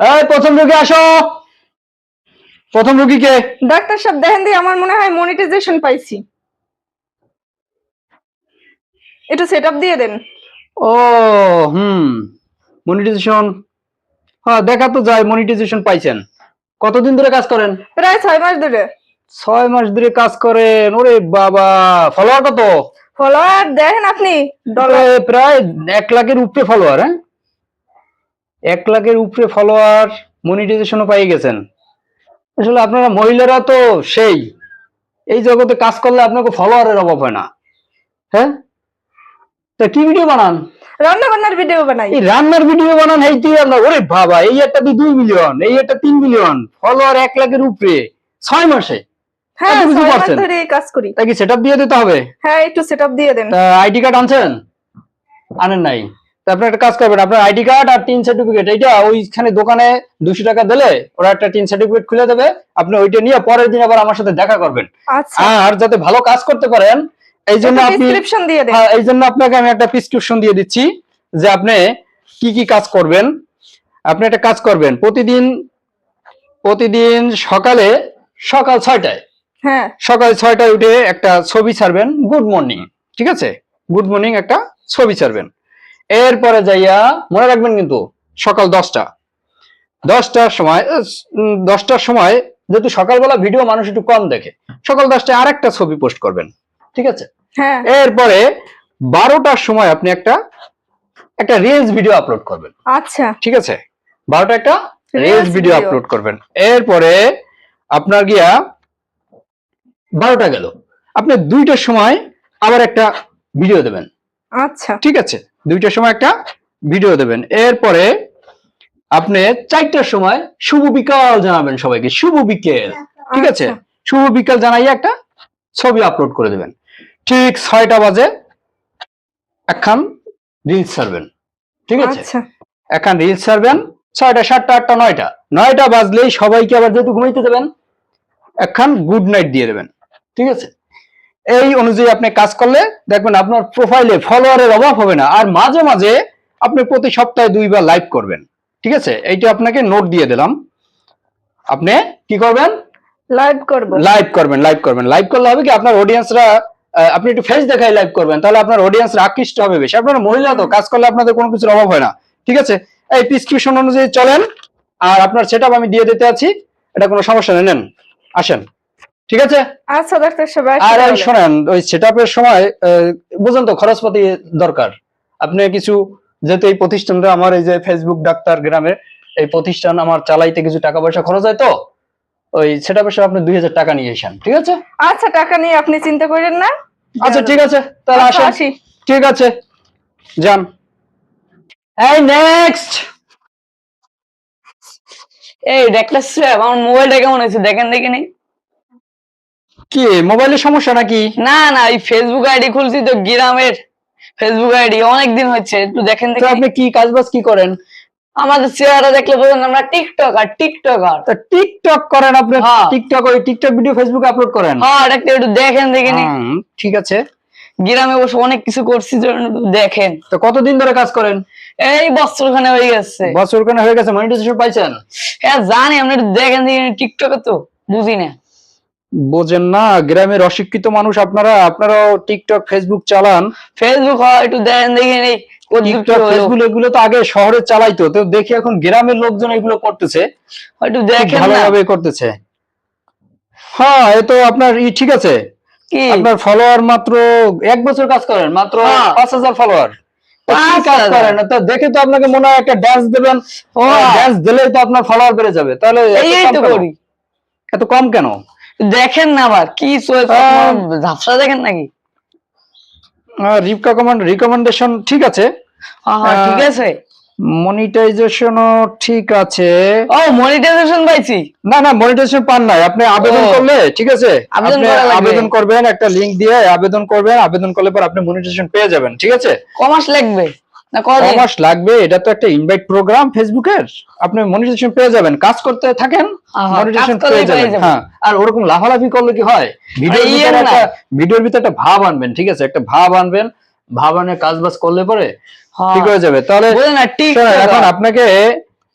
এই প্রথম রোগী আসো। প্রথম রোগী কে? ডাক্তার সাহেব দেখেন দিয়ে আমার মনে হয় মনিটাইজেশন পাইছি। একটু সেট দিয়ে দেন। ও হুম মনিটাইজেশন হ্যাঁ দেখা তো যায় মনিটাইজেশন পাইছেন। কতদিন ধরে কাজ করেন? প্রায় ছয় মাস ধরে। ছয় মাস ধরে কাজ করেন ওরে বাবা ফলোয়ার কত? ফলোয়ার দেখেন আপনি প্রায় এক লাখের উপরে ফলোয়ার হ্যাঁ? এক লাখের উপরে ফলোয়ার মনিটাইজেশনও পাই গেছেন। আসলে আপনারা মহিলারা তো সেই। এই জগতে কাজ করলে আপনাকে ফলোয়ারের অভাব হয় না। হ্যাঁ? তা কি ভিডিও বানান? রান্না বান্নার ভিডিও বানাই। এই রান্নার ভিডিও বানান এই তুই আপনার ওরে বাবা এই একটা দিয়ে দুই মিলিয়ন এই একটা তিন মিলিয়ন ফলোয়ার এক লাখের উপরে। ছয় মাসে? হ্যাঁ ছয় মাস ধরে এই কাজ করি। তা কি সেট দিয়ে দিতে হবে? হ্যাঁ একটু দিয়ে দেন। আইডি কার্ড আনছেন? আনেন নাই। আপনি একটা কাজ করবেন আপনার আইডি কার্ড আর টিন সার্টিফিকেট এইটা ওইখানে দোকানে দুশো টাকা দিলে ওরা একটা টিন সার্টিফিকেট খুলে দেবে আপনি ওইটা নিয়ে পরের দিন আবার আমার সাথে দেখা করবেন। আচ্ছা। আর যাতে ভালো কাজ করতে পারেন এই জন্য আপনি হ্যাঁ, এই জন্য আপনাকে আমি একটা প্রেসক্রিপশন দিয়ে দিচ্ছি যে আপনি কি কি কাজ করবেন। আপনি একটা কাজ করবেন প্রতিদিন প্রতিদিন সকালে সকাল ছয়টায় হ্যাঁ। সকাল ছয়টায় উঠে একটা ছবি ছাড়বেন গুড মর্নিং ঠিক আছে? গুড মর্নিং একটা ছবি ছাড়বেন। এরপরে যাইয়া মনে রাখবেন কিন্তু সকাল দশটা। দশটার সময় দশটার সময় যেহেতু সকালবেলা ভিডিও মানুষ একটু কম দেখে সকাল দশটায় আরেকটা ছবি পোস্ট করবেন ঠিক আছে? হ্যাঁ। এরপরে বারোটার সময় আপনি একটা একটা রিলস ভিডিও আপলোড করবেন। আচ্ছা। ঠিক আছে? বারোটা একটা রিলস ভিডিও আপলোড করবেন। এরপরে আপনার গিয়া বারোটা গেল। আপনি দুইটার সময় আবার একটা ভিডিও দেবেন। আচ্ছা। ঠিক আছে? দুইটার সময় একটা ভিডিও দেবেন। এরপরে আপনি চারটার সময় শুভ বিকাল জানাবেন সবাইকে শুভ বিকেল ঠিক আছে? আচ্ছা। শুভ বিকাল জানাইয়া একটা ছবি আপলোড করে দেবেন। ঠিক ছয়টা বাজে একখান রিলস ছাড়বেন ঠিক আছে? আচ্ছা। এখন রিলস ছাড়বেন ছয়টা সাতটা আটটা নয়টা। নয়টা বাজলেই সবাইকে আবার যেহেতু ঘুমাইতে দেবেন একখান গুড নাইট দিয়ে দেবেন ঠিক আছে? এই অনুযায়ী আপনি কাজ করলে দেখবেন আপনার প্রোফাইলে ফলোয়ারের অভাব হবে না। আর মাঝে মাঝে আপনি প্রতি সপ্তাহে দুইবার লাইভ করবেন। ঠিক আছে? এইটা আপনাকে নোট দিয়ে দিলাম। আপনি কি করবেন? লাইভ করবেন লাইভ করবেন লাইভ করবেন। লাইভ করলে হবে কি আপনার অডিয়েন্সরা আপনি একটু ফেস দেখাই লাইভ করবেন। তাহলে আপনার অডিয়েন্সরা আকৃষ্ট হবে বেশি। আপনারা মহিলা তো কাজ করলে আপনাদের কোনো কিছুর অভাব হয় না। ঠিক আছে? এই প্রেসক্রিপশন অনুযায়ী চলেন। আর আপনার সেট আমি দিয়ে দিতে আছি। এটা কোনো সমস্যা নেই। নেন আসেন। ঠিক আছে? আচ্ছা ডাক্তার সাহেব আর এই। শোনেন ওই সেট সময় বুঝেন তো খরচপাতি দরকার। আপনি কিছু যেহেতু এই প্রতিষ্ঠানটা আমার এই যে ফেসবুক ডাক্তার গ্রামের এই প্রতিষ্ঠান আমার চালাইতে কিছু টাকা পয়সা খরচ হয় তো ওই সেটা পয়সা আপনি দুই হাজার টাকা নিয়ে এসেন ঠিক আছে? আচ্ছা টাকা নিয়ে আপনি চিন্তা করেন না। আচ্ছা ঠিক আছে তাহলে আচ্ছা, আসেন। আসি। ঠিক আছে যান। এই নেক্সট এই ডাক্তার সাহেব আমার মোবাইলটা কেমন হয়েছে? দেখেন দেখে নেই। কি মোবাইলের সমস্যা নাকি? না না এই ফেসবুক আইডি খুলছি তো গ্রামের ফেসবুক আইডি অনেকদিন হচ্ছে একটু দেখেন তো আপনি কি কাজ বাজ কি করেন? আমাদের চেহারা দেখলে বোঝেন আমরা টিকটক টিকটকার টিকটকার। তা টিকটক করেন আপনি? হ্যাঁ। টিকটক ওই টিকটক ভিডিও ফেসবুকে আপলোড করেন? হ্যাঁ ডাক্তার একটু দেখেন দেখে নেই ঠিক আছে। গ্রামে বসে অনেক কিছু করছি দেখেন। তো কতদিন ধরে কাজ করেন? এই বছর খানে হয়ে গেছে। বছর কেন হয়ে গেছে মনিটাইজেশন পাইছেন? হ্যাঁ জানি আপনি একটু দেখেন দেখে টিকটকে তো বুঝি না। বোঝেন না গ্রামের অশিক্ষিত মানুষ আপনারা আপনারাও টিকটক ফেসবুক চালান। ফেসবুক একটু দেখেন দেখে নেই টিকটক ফেসবুক এগুলো তো আগে শহরে চালাইতো তো দেখি এখন গ্রামের লোকজন এগুলো করতেছে। একটু দেখেন ভালোভাবে করতেছে। হ্যাঁ এ তো আপনার ই ঠিক আছে। আপনার ফলোয়ার মাত্র এক বছর কাজ করেন মাত্র হ্যাঁ। পাঁচ হাজার ফলোয়ার কাজ? করেন তো দেখে তো আপনাকে মনে হয় একটা ড্যান্স দেবেন। ড্যান্স দিলেই তো আপনার ফলোয়ার বেড়ে যাবে। তাহলে এত কম কেন? দেখেন না আবার কি ঝাপসা দেখেন নাকি? রিকমেন্ড রিকমেন্ডেশন ঠিক আছে। ঠিক আছে। মনিটাইজেশনও ঠিক আছে। ও মনিটাইজেশন পাইছি। না না মনিটাইজেশন পান নাই। আপনি আবেদন করলে ঠিক আছে? আবেদন আপনি আবেদন করবেন একটা লিংক দিয়ে আবেদন করবেন আবেদন করলে পর আপনি মনিটাইজেশন পেয়ে যাবেন ঠিক আছে? কমাস লাগবে। না কমাস লাগবে এটা তো একটা ইনভাইট প্রোগ্রাম ফেসবুকের আপনি মনিটাইজেশন পেয়ে যাবেন কাজ করতে থাকেন মনিটাইজেশন পেয়ে যাবেন। হ্যাঁ আর ওরকম লাফালাফি করলে কি হয়? ভিডিওর ইয়ে ভিতরে একটা ভিডিওর ভিতরে একটা ভাব আনবেন ঠিক আছে? একটা ভাব আনবেন ভাব আনে কাজ বাজ করলে পরে হ্যাঁ। ঠিক হয়ে যাবে। তাহলে বুঝলেন এখন আপনাকে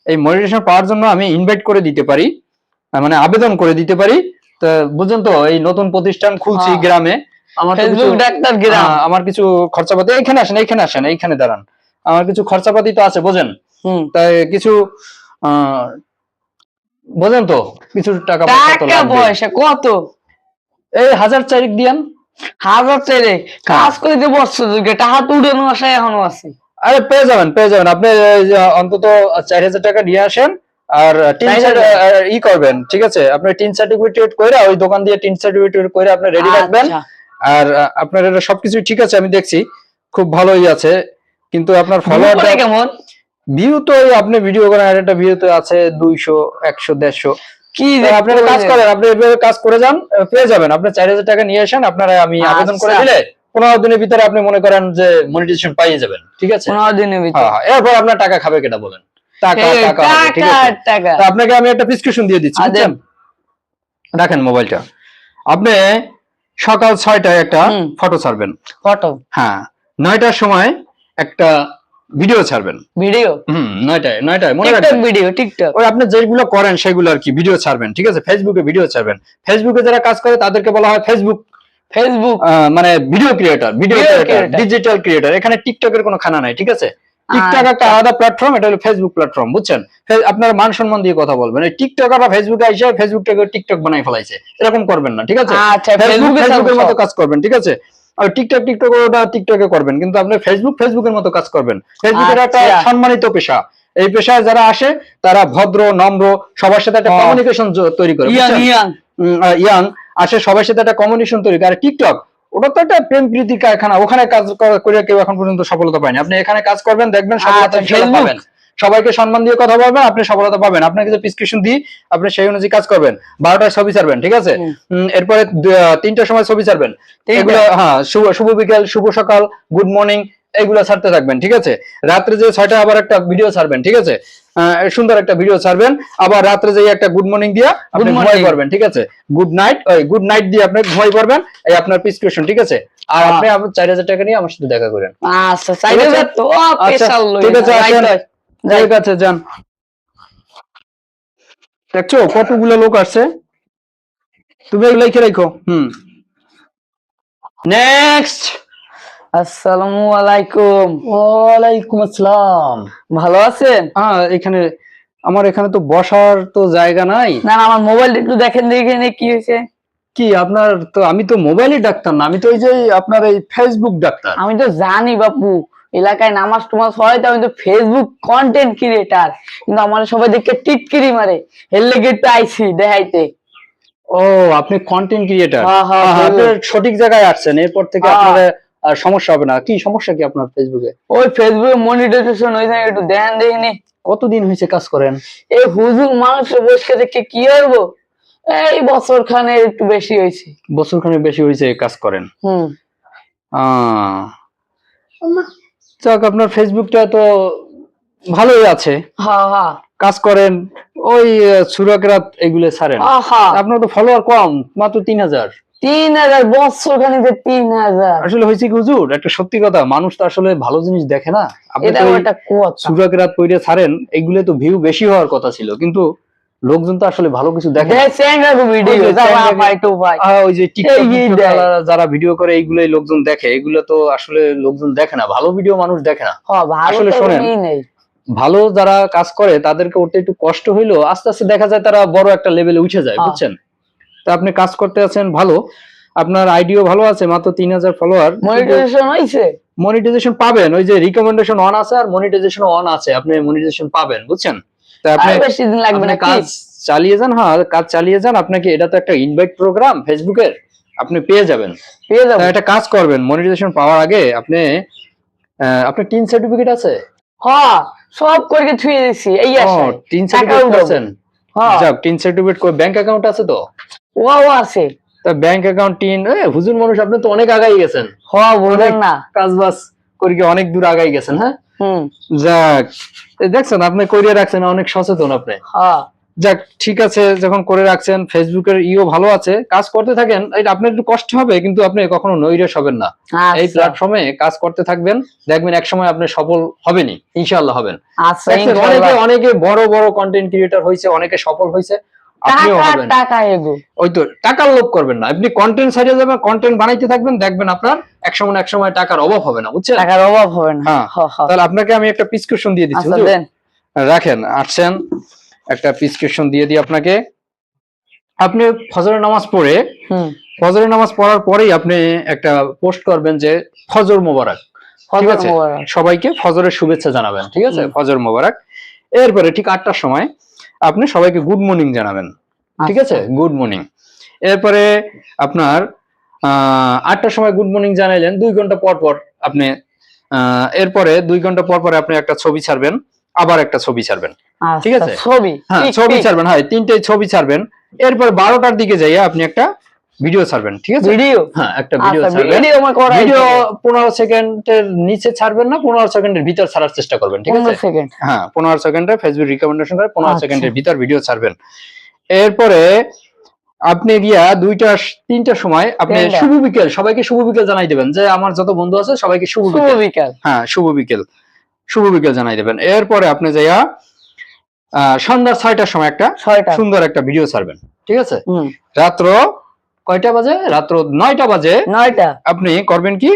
এই মনিটাইজেশন পাওয়ার জন্য আমি ইনভাইট করে দিতে পারি মানে আবেদন করে দিতে পারি। তো বুঝছেন তো এই নতুন প্রতিষ্ঠান খুলছি হ্যাঁ। গ্রামে। আমার ফেসবুক কিছু- ডাক্তার গ্রাম। আমার কিছু খরচাপাতি এখানে আসেন এইখানে আসেন এইখানে দাঁড়ান। আমার কিছু খরচাপাতি তো আছে বোঝেন? হুম। তাই কিছু বোঝেন তো কিছু টাকা টাকা পয়সা কত? এই হাজার চারিক দিয়ান। হাজার চাইলে কাজ করে দিয়ে বসছো টাকা উড়ানো আসায় এখনও আছে। আরে পেয়ে যাবেন পেয়ে যাবেন। আপনি অন্তত চার হাজার টাকা নিয়ে আসেন আর টিন 4,000 সার্টি- আহ, ই করবেন ঠিক আছে? আপনি টিন সার্টিফিকেট করে ওই দোকান দিয়ে টিন সার্টিফিকেট করে আপনি রেডি রাখবেন। আচ্ছা। আর আপনার এটা সবকিছু ঠিক আছে আমি দেখছি। খুব ভালোই আছে। কিন্তু আপনার View ফলোয়ার করে কেমন? ভিউ তো আপনি ভিডিও করেন একটা ভিউ তো আছে দুইশো একশো দেড়শো। কি যে আপনারা কাজ করে? করেন আপনি এভাবে কাজ করে যান পেয়ে যাবেন। আপনি চার হাজার টাকা নিয়ে আসেন আপনারা আমি আবেদন করে আচ্ছা। দিলে পনেরো দিনের ভিতরে আপনি মনে করেন যে মনিটাইজেশন পাইয়ে যাবেন। ঠিক আছে? পনেরো দিনের ভিতরে। হ্যাঁ হ্যাঁ, এরপর আপনার টাকা খাবে কেটা বলেন? টাকা টাকা ঠিক টাকা আছে? টাকা। তা আপনাকে আমি একটা প্রেসক্রিপশন দিয়ে দিচ্ছি? রাখেন মোবাইলটা। আপনি সকাল ছয়টায় একটা ফটো ছাড়বেন। ফটো হ্যাঁ। নয়টার সময় একটা ভিডিও ছাড়বেন। ভিডিও হুম নয়টায় নয়টায় মনে টিকটক রাখবেন। ভিডিও টিকটক ওই আপনি যেগুলো করেন সেগুলো আর কি ভিডিও ছাড়বেন ঠিক আছে? ফেসবুকে ভিডিও ছাড়বেন। ফেসবুকে যারা কাজ করে তাদেরকে বলা হয় ফেসবুক ফেসবুক মানে video creator video creator digital creator এখানে টিকটকের কোনো খানা নাই ঠিক আছে? টিকটক একটা আচ্ছা। আলাদা প্ল্যাটফর্ম এটা হলো ফেসবুক প্ল্যাটফর্ম বুঝছেন? আপনার মান সম্মান দিয়ে কথা বলবেন। এই টিকটকাররা ফেসবুকে এসে ফেসবুকটাকে টিকটক বানাই ফেলাইছে। এরকম করবেন না ঠিক আছে? আচ্ছা ফেসবুকের মতো কাজ করবেন ঠিক আছে? আর টিকটক টিকটক ওটা টিকটকে করবেন কিন্তু আপনি ফেসবুক ফেসবুকের মতো কাজ করবেন ফেসবুকের একটা আচ্ছা। সম্মানিত পেশা এই পেশায় যারা আসে তারা ভদ্র নম্র সবার সাথে একটা। কমিউনিকেশন তৈরি করে ইয়াং আসে সবার সাথে একটা কমিউনিকেশন তৈরি করে আর টিকটক ওটা তো একটা প্রেম প্রীতির কারখানা ওখানে কাজ করে কেউ এখন পর্যন্ত সফলতা পায়নি আপনি এখানে কাজ করবেন দেখবেন সফলতা আচ্ছা। পাবেন সবাইকে সম্মান দিয়ে কথা বলবেন আপনি সফলতা পাবেন। আপনাকে যে প্রেসক্রিপশন দিই আপনি সেই অনুযায়ী কাজ করবেন। বারোটায় ছবি ছাড়বেন ঠিক আছে? এরপরে তিনটার সময় ছবি ছাড়বেন। এগুলো হ্যাঁ শুভ বিকেল শুভ সকাল গুড মর্নিং এগুলো ছাড়তে থাকবেন ঠিক আছে? রাত্রে যে ছয়টা আবার একটা ভিডিও ছাড়বেন ঠিক আছে? সুন্দর একটা ভিডিও ছাড়বেন। আবার রাত্রে যে একটা গুড মর্নিং দিয়ে আপনি ঘুমাই পারবেন ঠিক আছে? গুড নাইট ওই গুড নাইট দিয়ে আপনি ঘুমাই পারবেন এই আপনার প্রেসক্রিপশন ঠিক আছে? আর। আপনি আপনার চার হাজার টাকা নিয়ে আমার সাথে দেখা করেন। আচ্ছা ঠিক আছে? তো আচ্ছা, ঠিক আছে, আসেন। ঠিক আছে যান। দেখছ কতগুলো লোক আসছে? তুমি এগুলো লিখে রাখো হুম। নেক্সট আসসালামু আলাইকুম। ওয়ালাইকুম আসসালাম। ভালো আছেন? হ্যাঁ এখানে আমার এখানে তো বসার তো জায়গা নাই। না না আমার মোবাইল একটু দেখেন দেখে নে কি হয়েছে। কি আপনার তো আমি তো মোবাইলের ডাক্তার না আমি তো এই যে আপনার এই ফেসবুক ডাক্তার। আমি তো জানি বাপু। এলাকায় নামাজ টুমাজ হয় তো ফেসবুক কন্টেন্ট ক্রিয়েটার কিন্তু আমার সবাই দেখে টিটকিরি মারে। লেগে একটু আইছি দেখাইতে। ও আপনি কন্টেন্ট ক্রিয়েটার হ্যাঁ, হ্যাঁ, সঠিক জায়গায় আসছেন। এরপর থেকে। আপনার আর সমস্যা হবে না। কি সমস্যা কি আপনার ফেসবুকে ওই ফেসবুকে মনিটাইজেশন হয়ে যায় একটু দেন দেখিনি কতদিন হয়েছে কাজ করেন? এই হুজুর মানুষ বসে দেখে কি করব? এই বছর খানে একটু বেশি হয়েছে। বছর খানে বেশি হয়েছে কাজ করেন। হুম। আহ, যাক আপনার ফেসবুকটা তো ভালোই আছে। কাজ করেন ওই সুরাকরাত এগুলো ছাড়েন। আপনার তো ফলোয়ার কম মাত্র তিন হাজার। তিন হাজার বছর খানে যে তিন হাজার। আসলে হয়েছে কি হুজুর একটা সত্যি কথা মানুষ তো আসলে ভালো জিনিস দেখে না। আপনি সুরাকরাত পইরে ছাড়েন এগুলো তো ভিউ বেশি হওয়ার কথা ছিল। কিন্তু লোকজন তো আসলে ভালো কিছু দেখে না। দেখছেন ভিডিও ওই যে যাবা চ্যাংড়া- ভাই টু ভাই। আহ, ওই যে টিকটক এই টিকটক দেয়। ওয়ালারা যারা ভিডিও করে এইগুলোই লোকজন দেখে। এগুলো তো আসলে লোকজন দেখে না। ভালো ভিডিও মানুষ দেখে না। হ্যাঁ আসলে শোনেন। ভালো যারা কাজ করে তাদেরকে ওটা একটু কষ্ট হইলেও আস্তে আস্তে দেখা যায় তারা বড় একটা লেভেলে উঠে যায় হ্যাঁ। বুঝছেন? তা আপনি কাজ করতে আছেন ভালো। আপনার আইডিও ভালো আছে মাত্র তিন হাজার ফলোয়ার মনিটাইজেশন হইছে? মনিটাইজেশন পাবেন। ওই যে রিকমেন্ডেশন অন আছে আর মনিটাইজেশন অন আছে। আপনি মনিটাইজেশন পাবেন বুঝছেন? বেশি দিন লাগবে না কাজ চালিয়ে যান হ্যাঁ কাজ চালিয়ে যান। আপনাকে এটা তো একটা ইনভাইট প্রোগ্রাম ফেসবুকের আপনি পেয়ে যাবেন। পেয়ে যাব। তা একটা কাজ করবেন মনিটাইজেশন পাওয়ার আগে আপনি আপনার টিন সার্টিফিকেট আছে? হ্যাঁ সব করে ছুঁয়ে দিছি এই আছে টিন সার্টিফিকেট আছেন হ্যাঁ। যাক টিন সার্টিফিকেট করে ব্যাংক অ্যাকাউন্ট আছে তো? ও আছে। তা ব্যাংক অ্যাকাউন্ট টিন এ হুজুর মানুষ আপনি তো অনেক আগাই গেছেন। হ্যাঁ বলেন না। কাজ বাজ করে অনেক দূর আগাই গেছেন হ্যাঁ? হুম। যাক দেখছেন আপনি করিয়ে রাখছেন অনেক সচেতন আপনি। হ্যাঁ। যাক ঠিক আছে যখন করে রাখছেন ফেসবুকের ইও ভালো আছে কাজ করতে থাকেন এটা আপনার একটু কষ্ট হবে কিন্তু আপনি কখনো নৈরাশ হবেন না। এই আচ্ছা প্ল্যাটফর্মে কাজ করতে থাকবেন দেখবেন এক সময় আপনি সফল হবেনই ইনশাআল্লাহ হবেন। আচ্ছা অনেকে অনেকে বড় বড় কন্টেন্ট ক্রিয়েটর হয়েছে অনেকে সফল হয়েছে ওই তো টাকার লোভ করবেন না। আপনি কন্টেন্ট সাইডে যাবেন কন্টেন্ট বানাইতে থাকবেন দেখবেন আপনার এক সময় এক সময় টাকার অভাব হবে না বুঝছেন? টাকার অভাব হবে না। হ্যাঁ। তাহলে আপনাকে আমি একটা প্রেসক্রিপশন দিয়ে দিচ্ছি আচ্ছা রাখেন আসছেন। একটা প্রেসক্রিপশন দিয়ে দিই আপনাকে। আপনি ফজরের নামাজ পড়ে ফজরের নামাজ পড়ার পরেই আপনি একটা পোস্ট করবেন যে ফজর মোবারক। ঠিক আছে? সবাইকে ফজরের শুভেচ্ছা জানাবেন ঠিক আছে। ফজর মোবারক। এরপরে ঠিক আটটার সময় আপনি সবাইকে গুড মর্নিং জানাবেন। ঠিক আছে? আচ্ছা। গুড মর্নিং এরপরে আপনার আহ, আটটার সময় গুড মর্নিং জানাইলেন দুই ঘণ্টা পর পর আপনি আহ, এরপরে দুই ঘণ্টা পর পর আপনি একটা ছবি ছাড়বেন আবার একটা ছবি ছাড়বেন। আচ্ছা, ঠিক আছে? ছবি হ্যাঁ ছবি ছাড়বেন হ্যাঁ তিনটে ছবি ছাড়বেন। এরপর বারোটার দিকে যাইয়া আপনি একটা ভিডিও ছাড়বেন ঠিক আছে? ভিডিও হ্যাঁ একটা ভিডিও আচ্ছা ছাড়বেন। ভিডিও আমার করা ভিডিও পনেরো সেকেন্ডের নিচে ছাড়বেন না পনেরো সেকেন্ডের ভিতর ছাড়ার চেষ্টা করবেন ঠিক আছে? পনেরো সেকেন্ড। হ্যাঁ পনেরো সেকেন্ডে ফেসবুক রিকমেন্ডেশন করে পনেরো আচ্ছা। সেকেন্ডের ভিতর ভিডিও ছাড়বেন। এরপরে আপনি গিয়া দুইটা তিনটার সময় আপনি শুভ বিকেল সবাইকে শুভ বিকেল জানাই দেবেন। যে আমার যত বন্ধু আছে সবাইকে শুভ বিকেল। হ্যাঁ শুভ বিকেল। শুভ বিকেল জানাই দেবেন। এরপরে আপনি যাইয়া আহ, সন্ধ্যা ছয়টার সময় একটা সুন্দর একটা ভিডিও ছাড়বেন ঠিক আছে? রাত্র কয়টা বাজে? রাত্র নয়টা বাজে। নয়টা। আপনি করবেন কি?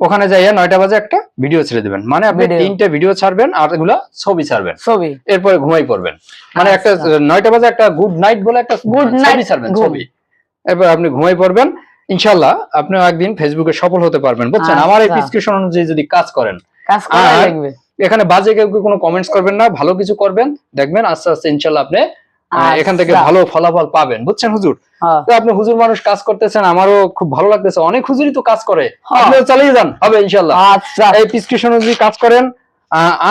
ওখানে যাইয়া নয়টা বাজে একটা ভিডিও ছেড়ে দেবেন। মানে আপনি। তিনটে ভিডিও ছাড়বেন আর এগুলা ছবি ছাড়বেন। ছবি। এরপরে ঘুমাই পড়বেন। মানে একটা আচ্ছা। নয়টা বাজে একটা গুড নাইট বলে একটা ছবি night ছাড়বেন ছবি। এরপর আপনি ঘুমাই পড়বেন। ইনশাল্লাহ আপনিও একদিন ফেসবুকে সফল হতে পারবেন বুঝছেন? আমার এই আচ্ছা। প্রেসক্রিপশন অনুযায়ী যদি কাজ করেন। কাজ করা লাগবে। এখানে বাজে কেউ কোনো কমেন্টস করবেন না? ভালো কিছু করবেন। দেখবেন আস্তে আস্তে ইনশাল্লাহ আপনি এখান থেকে আচ্ছা। ভালো ফলাফল পাবেন। বুঝছেন হুজুর? হ্যাঁ। তো আপনি হুজুর মানুষ কাজ করতেছেন আমারও খুব ভালো লাগতেছে। অনেক হুজুরই তো কাজ করে। হ্যাঁ। আপনিও চালিয়ে যান হবে ইনশাল্লাহ আচ্ছা। এই প্রেসক্রিপশন অনুযায়ী কাজ করেন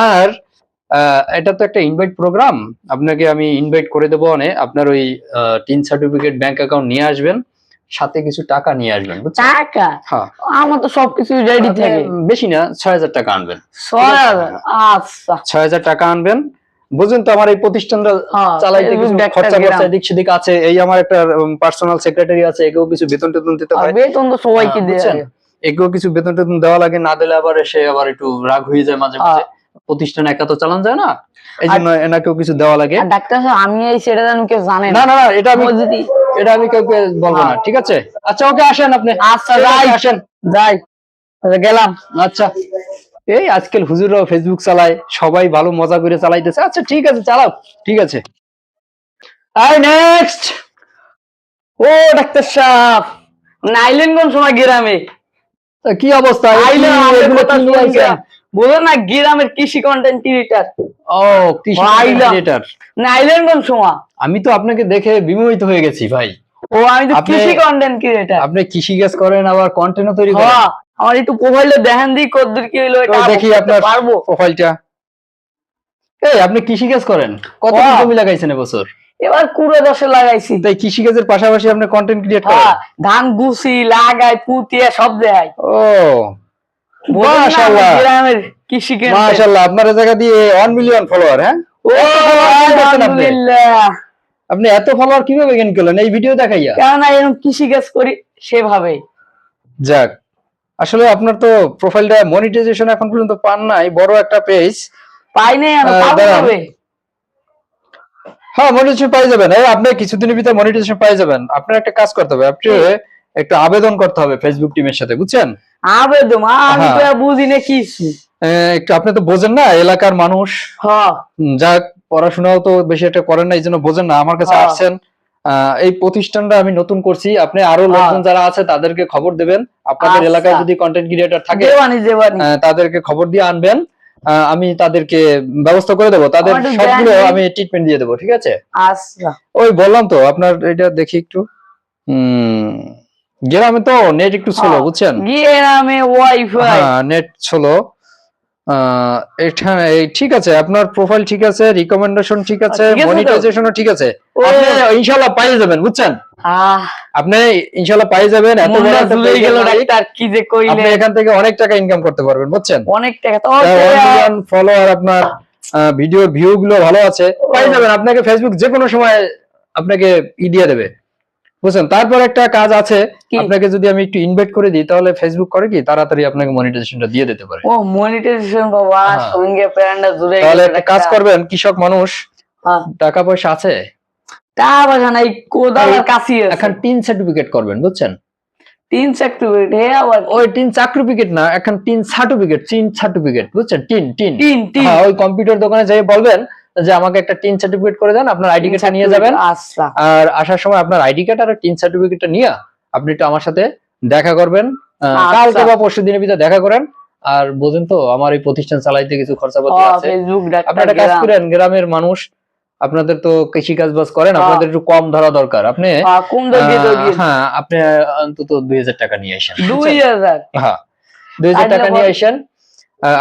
আর এটা তো একটা ইনভাইট প্রোগ্রাম আপনাকে আমি ইনভাইট করে দেবো অনেক আপনার ওই টিন সার্টিফিকেট ব্যাংক অ্যাকাউন্ট নিয়ে আসবেন সাথে কিছু টাকা নিয়ে আসবেন টাকা? হ্যাঁ। আমার তো সবকিছু রেডি থাকে। বেশি না ছয় হাজার টাকা আনবেন। ছয় হাজার? আচ্ছা। ছয় হাজার টাকা আনবেন বুঝুন তো আমার এই প্রতিষ্ঠানটা হ্যাঁ, চালাইতে কিছু খরচা। খরচা এদিক সেদিক আছে এই আমার একটা পার্সোনাল সেক্রেটারি আছে একেও কিছু বেতন টেতন দিতে হয় বেতন তো সবাইকে হ্যাঁ, দেয়? একেও কিছু বেতন টেতন দেওয়া লাগে না দিলে আবার এসে আবার একটু রাগ হয়ে যায় মাঝে মাঝে। প্রতিষ্ঠান একা তো চালান যায় না। এই জন্য এনাকেও কিছু দেওয়া লাগে। ডাক্তার সাহেব আমি এই সেটা জানি কেউ জানে না। না এটা আমি এটা আমি কাউকে বলব না হ্যাঁ। ঠিক আছে? আচ্ছা ওকে আসেন আপনি। আচ্ছা যাই। আসেন। যাই। আচ্ছা, গেলাম। আচ্ছা। এই আজকাল হুজুররাও ফেসবুক চালায় সবাই ভালো মজা করে চালাইতেছে। আচ্ছা ঠিক আছে চালাও ঠিক আছে। আর নেক্সট ও ডাক্তার সাহেব নাইলেন কোন সময় গ্রামে কি অবস্থা? বলো না গ্রামের কৃষি কন্টেন্ট ক্রিয়েটার ও কৃষি আইলাম। creator। নাইলেন কোন সময় আমি তো আপনাকে দেখে বিমোহিত হয়ে গেছি ভাই। ও আমি তো কৃষি কন্টেন্ট ক্রিয়েটার আপনি কৃষি কাজ করেন আবার কন্টেন্টও তৈরি করেন। হ্যাঁ আমার একটু প্রোফাইলে দেখেন দি কদ্দুর কি হইল এটা দেখি আপনার পারব? প্রোফাইলটা এই আপনি কৃষি কাজ করেন? কত। জমি লাগাইছেন এবছর? এবার কুড়ে দশে লাগাইছি। তাই কৃষি কাজের পাশাপাশি আপনি কন্টেন্ট ক্রিয়েট করেন? হ্যাঁ ধান গুছি লাগাই পুতিয়া সব দেয় ও মাশাআল্লাহ। গ্রামের কৃষি কেন্দ্রে। মাশাআল্লাহ আপনার জায়গা দিয়ে 1 মিলিয়ন ফলোয়ার হ্যাঁ? ও আপনি? আলহামদুলিল্লাহ। আপনি এত ফলোয়ার কীভাবে গেইন করলেন? এই ভিডিও দেখাইয়া। এরকম কৃষি কাজ করি সেভাবে যাক আসলে আপনার তো প্রোফাইলটা মনিটাইজেশন এখন পর্যন্ত পান নাই বড় একটা পেজ পাই নাই আর পাবো কবে? হ্যাঁ মনিটাইজেশন পাই যাবেন। এই আপনি কিছুদিনের ভিতরে মনিটাইজেশন পাই যাবেন। আপনার একটা কাজ করতে হবে আপনি একটু আবেদন করতে হবে ফেসবুক টিমের সাথে বুঝছেন? আবেদন? আমি তো হ্যাঁ। বুঝি না কিছু আহ, একটু আপনি তো বোঝেন না এলাকার মানুষ। হ্যাঁ। যাক পড়াশোনাও তো বেশি একটা করেন না এই জন্য বোঝেন না আমার কাছে হ্যাঁ। আসছেন। এই প্রতিষ্ঠানটা আমি নতুন করছি। আপনি আরও হ্যাঁ। লোকজন যারা আছে তাদেরকে খবর দেবেন। আপনাদের আচ্ছা। এলাকায় যদি কন্টেন্ট ক্রিয়েটর থাকে তাদেরকে খবর দিয়ে আনবেন। আমি তাদেরকে ব্যবস্থা করে দেবো। তাদের সবগুলো আমি ট্রিটমেন্ট দিয়ে দেবো ঠিক আছে? আচ্ছা। ওই বললাম তো আপনার এটা দেখি একটু। হম গ্রামে তো নেট একটু ছিল হ্যাঁ। বুঝছেন? গিয়ে নামে ওয়াইফাই নেট ছিল এই ঠিক আছে আপনার প্রোফাইল ঠিক আছে রিকমেন্ডেশন ঠিক আছে মনিটাইজেশনও ঠিক আছে। আপনি ইনশাআল্লাহ পাই যাবেন বুঝছেন? আপনি ইনশাআল্লাহ পাই যাবেন এত বড় গেল ডাক্তার কি যে আপনি এখান থেকে অনেক টাকা ইনকাম করতে পারবেন বুঝছেন? অনেক টাকা তো ফলোয়ার আপনার ভিডিওর ভিউ গুলো ভালো আছে পাই যাবেন। আপনাকে ফেসবুক যে কোনো সময় আপনাকে ই দিয়ে দেবে। বুঝছেন? তারপর একটা কাজ আছে আপনাকে যদি আমি একটু ইনভাইট করে দিই তাহলে ফেসবুক করে কি? তাড়াতাড়ি আপনাকে মনিটাইজেশনটা দিয়ে দিতে পারে। ও মনিটাইজেশন বাবা হ্যাঁ। সঙ্গে প্যান্ডা জুড়ে তাহলে একটা কাজ করবেন কৃষক মানুষ হ্যাঁ। টাকা পয়সা আছে? তা বাজা নাই কোদাল আর কাশি আছে। এখন টিন সার্টিফিকেট করবেন বুঝছেন? তিন সার্টিফিকেট হে আবার ওই টিন সার্টিফিকেট না এখন টিন সার্টিফিকেট টিন সার্টিফিকেট বুঝছেন? TIN TIN. তিন তিন হ্যাঁ ওই কম্পিউটার দোকানে যাই বলবেন যে আমাকে একটা টিন সার্টিফিকেট করে দেন আপনার আইডি কার্ডটা নিয়ে যাবেন। আচ্ছা আর আসার সময় আপনার আইডি কার্ড আর টিন সার্টিফিকেটটা নিয়ে আপনি একটু আমার সাথে দেখা করবেন। আচ্ছা। কালকে বা পরশু দিনের ভিতরে দেখা করেন। আর বোঝেন তো আমার এই প্রতিষ্ঠান চালাইতে কিছু খরচাপাতি আছে। একটা কাজ করেন গ্রামের মানুষ আপনাদের তো কৃষি কাজ বাজ করেন। আপনাদের একটু কম ধরা দরকার। আপনি কম দাম দিয়ে দিয়ে হ্যাঁ আপনি অন্তত দুই হাজার টাকা নিয়ে আসেন। দুই হাজার? হ্যাঁ দুই হাজার আর টাকা নিয়ে আসেন।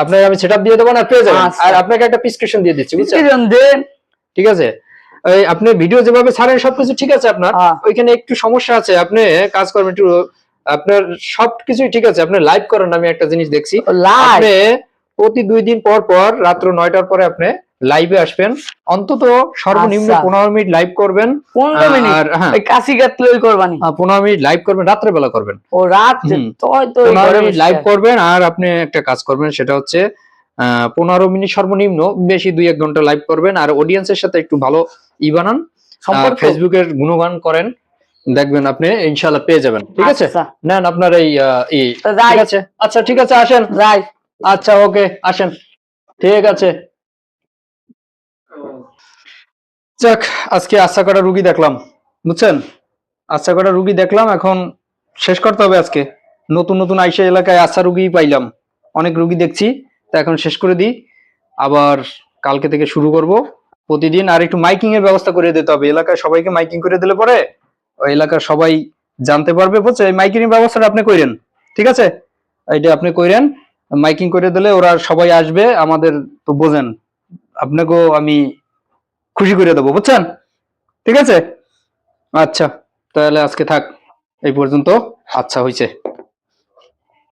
আপনাকে আমি সেটআপ দিয়ে দেবো না পেয়ে যাবেন। আচ্ছা। আর আপনাকে একটা প্রেসক্রিপশন দিয়ে দিচ্ছি প্রেসক্রিপশন দেন। ঠিক আছে? ওই আপনি ভিডিও যেভাবে ছাড়েন সবকিছু ঠিক আছে আপনার। ওইখানে একটু সমস্যা আছে আপনি কাজ করবেন একটু আপনার সবকিছুই ঠিক আছে। আপনি লাইভ করেন আমি একটা জিনিস দেখছি। আপনি প্রতি দুই দিন পর পর রাত্র নয়টার পরে আপনি লাইভে আসবেন। অন্তত সর্বনিম্ন আচ্ছা। পনেরো মিনিট লাইভ করবেন। পনেরো মিনিট? আর হ্যাঁ। কাশি কাতলই করবানি? পনেরো মিনিট লাইভ করবেন রাত্রে? বেলা করবেন ও রাত পনেরো মিনিট লাইভ করবেন আর আপনি একটা কাজ করবেন সেটা হচ্ছে পনেরো মিনিট সর্বনিম্ন বেশি দুই এক ঘণ্টা লাইভ করবেন আর অডিয়েন্সের সাথে একটু ভালো ই বানান ফেসবুকের গুণগান করেন দেখবেন আপনি ইনশাল্লাহ পেয়ে যাবেন ঠিক আছে? আচ্ছা। নেন আপনার এই ঠিক আছে? আচ্ছা ঠিক আছে আসেন। যাই। আচ্ছা ওকে আসেন। ঠিক আছে। যাক, আজকে আচ্ছা কটা রুগী দেখলাম। বুঝছেন? আচ্ছা কটা রুগী দেখলাম, এখন শেষ করতে হবে আজকে। নতুন নতুন আইসা এলাকায় আশা রুগী পাইলাম। অনেক রুগী দেখছি, তা এখন শেষ করে দিই। আবার কালকে থেকে শুরু করব। প্রতিদিন আর একটু মাইকিং এর ব্যবস্থা করে দিতে হবে। এলাকায় সবাইকে মাইকিং করে দিলে পরে ওই এলাকার সবাই জানতে পারবে। বুঝছে? এই মাইকিং এর ব্যবস্থাটা আপনি করেন। ঠিক আছে? এটা আপনি করেন। মাইকিং করে দিলে ওরা সবাই আসবে, আমাদের তো বোঝেন। আপনাকেও আমি খুশি করে দেবো বুঝছেন? ঠিক আছে? আচ্ছা তাহলে আজকে থাক এই পর্যন্ত। আচ্ছা হয়েছে